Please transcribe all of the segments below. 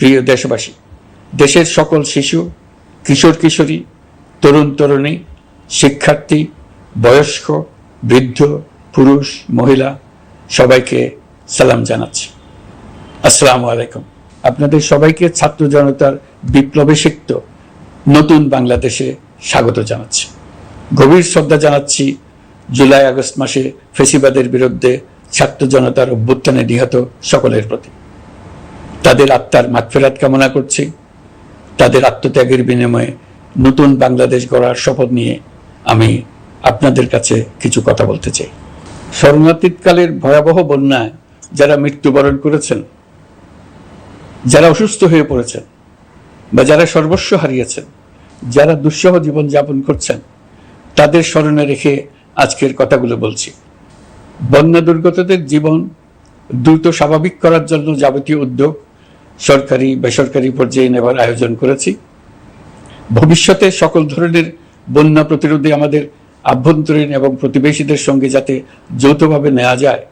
প্রিয় দেশবাসী, দেশের সকল শিশু, কিশোর, কিশোরী, তরুণ, তরুণী, শিক্ষার্থী, বয়স্ক, বৃদ্ধ, পুরুষ, মহিলা, সবাইকে সালাম জানাচ্ছি। আসসালামু আলাইকুম। আপনাদের সবাইকে ছাত্র জনতার বিপ্লবে সিক্ত নতুন বাংলাদেশে স্বাগত জানাচ্ছি। গভীর শ্রদ্ধা জানাচ্ছি জুলাই আগস্ট মাসে ফেসিবাদের বিরুদ্ধে ছাত্র জনতার অভ্যুত্থানে নিহত সকলের প্রতি। তাদের আত্মার মাগফেরাত কামনা করছি। তাদের আত্মত্যাগের বিনিময়ে নতুন বাংলাদেশ গড়ার শপথ নিয়ে আমি আপনাদের কাছে কিছু কথা বলতে চাই। শরণাতীতকালের ভয়াবহ বন্যায় যারা মৃত্যুবরণ করেছেন, যারা অসুস্থ হয়ে পড়েছেন বা যারা সর্বস্ব হারিয়েছেন, যারা দুঃসহ জীবন যাপন করছেন, তাদের স্মরণে রেখে আজকের কথাগুলো বলছি। বন্যা দুর্গতদের জীবন দ্রুত স্বাভাবিক করার জন্য যাবতীয় উদ্যোগ সরকারি, বেসরকারি পর্যায়ে নেবার আয়োজন করেছি। ভবিষ্যতে সকল ধরনের বন্যা প্রতিরোধে আমাদের আভ্যন্তরীণ এবং প্রতিবেশীদের সঙ্গে যাতে যৌথভাবে নেওয়া যায়,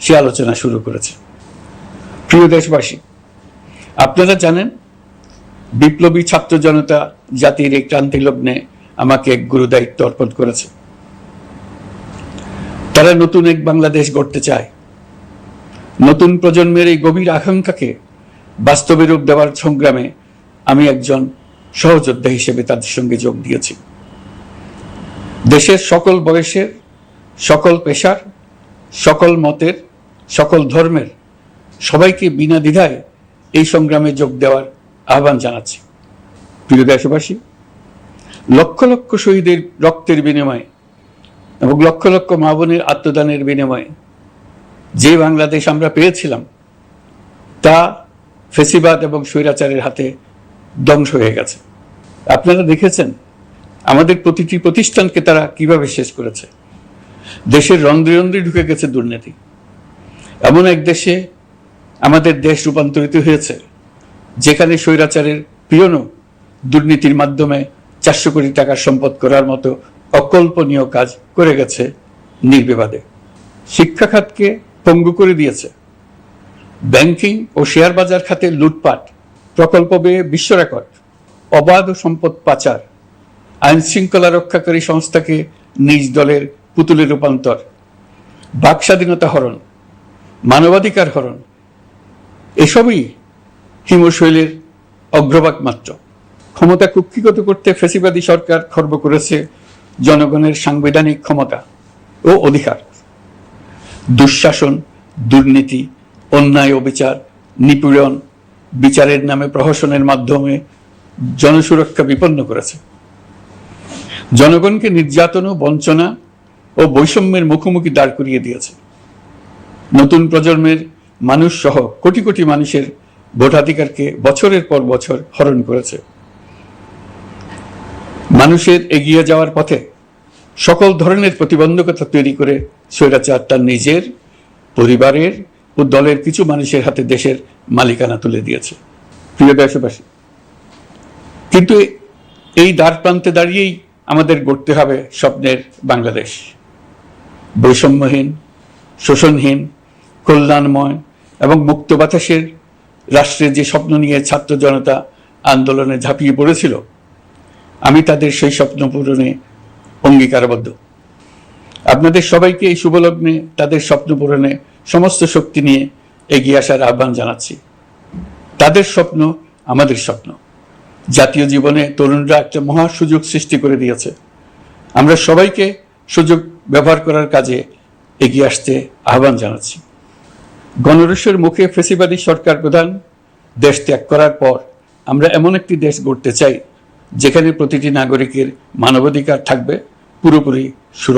সে আলোচনা শুরু করেছে। প্রিয় দেশবাসী, আপনারা জানেন, বিপ্লবী ছাত্র জনতা জাতির এই ক্রান্তি লগ্নে আমাকে এক গুরু দায়িত্ব অর্পণ করেছে। তারা নতুন এক বাংলাদেশ গড়তে চায়। নতুন প্রজন্মের এই গভীর আকাঙ্ক্ষাকে বাস্তবে রূপ দেওয়ার সংগ্রামে আমি একজন সহযোদ্ধা হিসেবে তাদের সঙ্গে যোগ দিয়েছি। দেশের সকল বয়সের, সকল পেশার, সকল মতের, সকল ধর্মের সবাইকে বিনা দ্বিধায় এই সংগ্রামে যোগ দেওয়ার আহ্বান জানাচ্ছি। প্রিয় দেশবাসী, লক্ষ লক্ষ শহীদের রক্তের বিনিময়ে এবং লক্ষ লক্ষ মা বোনের আত্মদানের বিনিময়ে যে বাংলাদেশ আমরা পেয়েছিলাম, তা ফেসিবাদ এবং স্বৈরাচারের হাতে ধ্বংস হয়ে গেছে। আপনারা দেখেছেন আমাদের প্রতিটি প্রতিষ্ঠানকে তারা কীভাবে শেষ করেছে। দেশের রন্ধ্রে রন্ধ্রে ঢুকে গেছে দুর্নীতি। এমন এক দেশে আমাদের দেশ রূপান্তরিত হয়েছে, যেখানে স্বৈরাচারের পিয়নও দুর্নীতির মাধ্যমে চারশো কোটি টাকার সম্পদ করার মতো অকল্পনীয় কাজ করে গেছে নির্বিবাদে। শিক্ষা খাতকে পঙ্গু করে দিয়েছে। ব্যাংকিং ও শেয়ার বাজার খাতে লুটপাট, প্রকল্প ব্যয়ে বিশ্ব রেকর্ড, অবাধ সম্পদ পাচার, আইন শৃঙ্খলা রক্ষাকারী সংস্থাকে নিজ দলের পুতুলে রূপান্তর, বাক স্বাধীনতা হরণ, মানবাধিকার হরণ, এসবই হিমশৈলের অগ্রভাগ মাত্র। ক্ষমতা কুক্ষিগত করতে ফেসিবাদী সরকার খর্ব করেছে জনগণের সাংবিধানিক ক্ষমতা ও অধিকার। দুঃশাসন, দুর্নীতি অন্যায় অবিচার, নিপীড়ন, বিচারের নামে প্রহসনের মাধ্যমে জনসুরক্ষা বিপন্ন করেছে। জনগণকে নির্যাতন ও বঞ্চনা ও বৈষম্যের মুখোমুখি দাঁড় করিয়ে দিয়েছে। নতুন প্রজন্মের মানুষ সহ কোটি কোটি মানুষের ভোটাধিকারকে বছরের পর বছর হরণ করেছে। মানুষের এগিয়ে যাওয়ার পথে সকল ধরনের প্রতিবন্ধকতা তৈরি করে স্বৈরাচার তার নিজের, পরিবারের ও দলের কিছু মানুষের হাতে দেশের মালিকানা তুলে দিয়েছে। প্রিয় দেশবাসী, কিন্তু এই দ্বার প্রান্তে দাঁড়িয়েই আমাদের গড়তে হবে স্বপ্নের বাংলাদেশ। বৈষম্যহীন, শোষণহীন, কল্যাণময় এবং মুক্ত বাতাসের রাষ্ট্রের যে স্বপ্ন নিয়ে ছাত্র জনতা আন্দোলনে ঝাঁপিয়ে পড়েছিল, আমি তাদের সেই স্বপ্ন পূরণে অঙ্গীকারবদ্ধ। আপনাদের সবাইকে এই শুভলগ্নে তাদের স্বপ্ন পূরণে সমস্ত শক্তি নিয়ে এগিয়ে আসার আহ্বান জানাচ্ছি। তাদের স্বপ্ন আমাদের স্বপ্ন। জাতীয় জীবনে তরুণরা একটা মহা সুযোগ সৃষ্টি করে দিয়েছে। আমরা সবাইকে সুযোগ ব্যবহার করার কাজে এগিয়ে আসতে আহ্বান জানাচ্ছি। গণরসের মুখে ফেসিবাদী সরকার প্রধান দেশ ত্যাগ করার পর আমরা এমন একটি দেশ গড়তে চাই, যেখানে প্রতিটি নাগরিকের মানবাধিকার থাকবে, পুরোপুরি সুরক্ষিত।